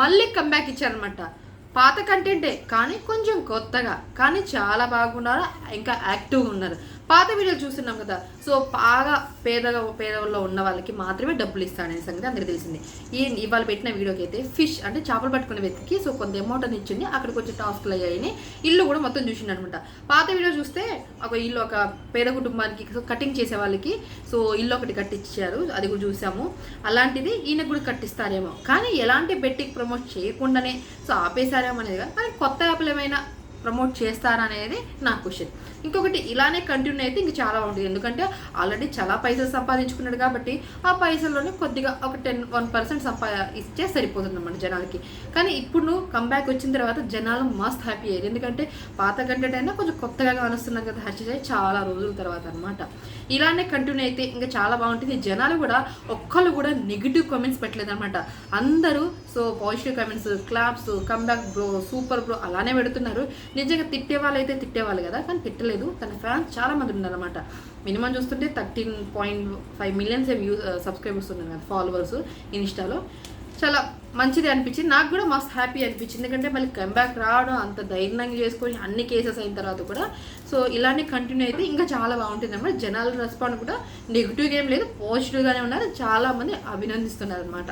మళ్ళీ కంబ్యాక్ ఇచ్చారనమాట పాత కంటెంటే కానీ కొంచెం కొత్తగా కానీ చాలా బాగున్నారు ఇంకా యాక్టివ్గా ఉన్నారు. పాత వీడియోలు చూస్తున్నాం కదా. సో బాగా పేదగా పేదలో ఉన్న వాళ్ళకి మాత్రమే డబ్బులు ఇస్తాడనే సంగతి అందరికీ తెలిసింది. ఈ ఇవాళ పెట్టిన వీడియోకి అయితే ఫిష్ అంటే చేపలు పట్టుకునే వ్యక్తికి సో కొంత అమౌంట్ అని ఇచ్చింది. అక్కడ కొంచెం టాస్క్లు అయ్యాయని ఇల్లు కూడా మొత్తం చూసిండు అనమాట పాత వీడియో చూస్తే ఒక ఇల్లు ఒక పేద కుటుంబానికి కటింగ్ చేసే వాళ్ళకి సో ఇల్లు ఒకటి కట్టించారు. అది కూడా చూసాము. అలాంటిది ఈయన కూడా కట్టిస్తారేమో. కానీ ఎలాంటి బెట్టింగ్ ప్రమోట్ చేయకుండానే సో ఆపేశారేమో అనేది కానీ కొత్త యాప్లు ఏమైనా ప్రమోట్ చేస్తారా అనేది నా క్వశ్చన్. ఇంకొకటి ఇలానే కంటిన్యూ అయితే ఇంక చాలా ఉంటుంది ఎందుకంటే ఆల్రెడీ చాలా పైసలు సంపాదించుకున్నాడు కాబట్టి ఆ పైసల్లోనే కొద్దిగా ఒక టెన్ వన్ పర్సెంట్ సంపా ఇస్తే సరిపోతుంది అన్నమాట జనాలకి. కానీ ఇప్పుడు నువ్వు కంబ్యాక్ వచ్చిన తర్వాత జనాలు మస్త్ హ్యాపీ అయ్యారు. ఎందుకంటే పాత కంటెంట్ అయినా కొంచెం కొత్తగా కానొస్తున్నాం కదా హ్యాష్ చాలా రోజుల తర్వాత అనమాట ఇలానే కంటిన్యూ అయితే ఇంకా చాలా బాగుంటుంది. జనాలు కూడా ఒక్కళ్ళు కూడా నెగిటివ్ కామెంట్స్ పెట్టలేదు అనమాట అందరూ so positive comments claps comeback bro super bro అలానే పెడుతున్నారు. నిజంగా తిట్టేవాళ్ళు అయితే తిట్టేవాళ్ళు కదా కానీ తిట్టలేదు. తన ఫ్యాన్స్ చాలా మంది మినిమం చూస్తుంటే thirteen point five millions view subscribers ఉన్నారు కదా ఫాలోవర్స్ ఇన్స్టాలో. చాలా మంచిది అనిపించింది. నాకు కూడా మస్తు హ్యాపీ అనిపించింది. ఎందుకంటే మళ్ళీ కంబ్యాక్ రావడం అంత ధైర్యంగా చేసుకొని అన్ని కేసెస్ అయిన తర్వాత కూడా. సో ఇలానే కంటిన్యూ అయితే ఇంకా చాలా బాగుంటుంది అనమాట జనాల రెస్పాండ్ కూడా నెగిటివ్గా ఏం లేదు పాజిటివ్గానే ఉన్నారు. చాలామంది అభినందిస్తున్నారు అనమాట